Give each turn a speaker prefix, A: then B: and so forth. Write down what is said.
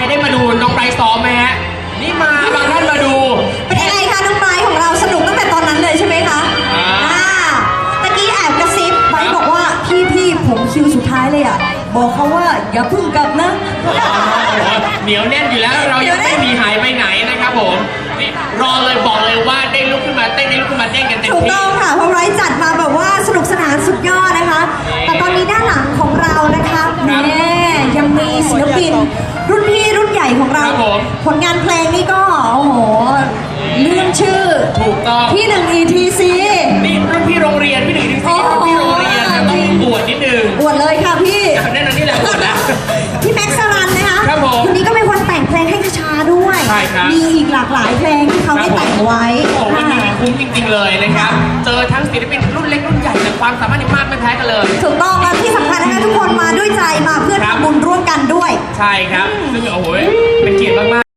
A: รได้มาดูน้องไบรซ้อมไหมฮะนี่มาบางท่านมาดู เป็นยังไ
B: งคะน้องไบของเราสนุกตั้งแต่ตอนนั้นเลยใช่ไหมคะ
A: อ่
B: าตะกี้แอบกระซิบไบรบอกว่าพี่พี่ผมคิวสุดท้ายเลยอะ บอกเขาว่าอย่าพึ่งกลับนะ
A: เหนียวแน่นอยู่แล้วเรายังไม่มีหายไปไหนนะครับผมรอเลยบอกเลยว่าเด้งลุกขึ้นมาเต้นด้ลุกขึ้นมาเต้นกันเต็มที่ถูกต้อง
B: ค่ะเพราะไบรจัดมาแบบว่าสนุกสนานสุดยอดนะคะ แต่ตอนนี้ด้านหลังของเรานะคะแม่ยังมีศิลปินรุ่นพี่ ของเรา ครับ
A: ผม
B: ผลงานเพลงนี่ก็ โอ้โหเลื่อนชื่อ
A: ถูกต้องท
B: ี่หนึ่ง ETC
A: นี่รุ่นพี่โรงเรียนพี่หนึ่งที่โอ้สี่โหรุ่นพี่โรงเรียนนะต้องบวชนิดนึงอ
B: วดเลยค่ะพี่
A: แน่นอนนี่แหละบวชแล้ว
B: พี่แม็กซ์สรันนะคะครับผมคนนี้ก็เป็นคนแต่งเพลงให้คชาด้วย ใช่ครับ มีอีกหลากหลายเพลงที่เขาได้แต่งไว้โอ้โหวันนี้ค่ะ
A: คุ้มจริงๆเลยนะครับ เจอทั้งศิลปินรุ่นเล็กรุ่นใหญ่แต่ความสามารถนี่มากไม่แพ้กันเลย
B: ถูกต้อง
A: ใช่ครับ ซึ่งโอ้โหเป็นเกียรติมากๆ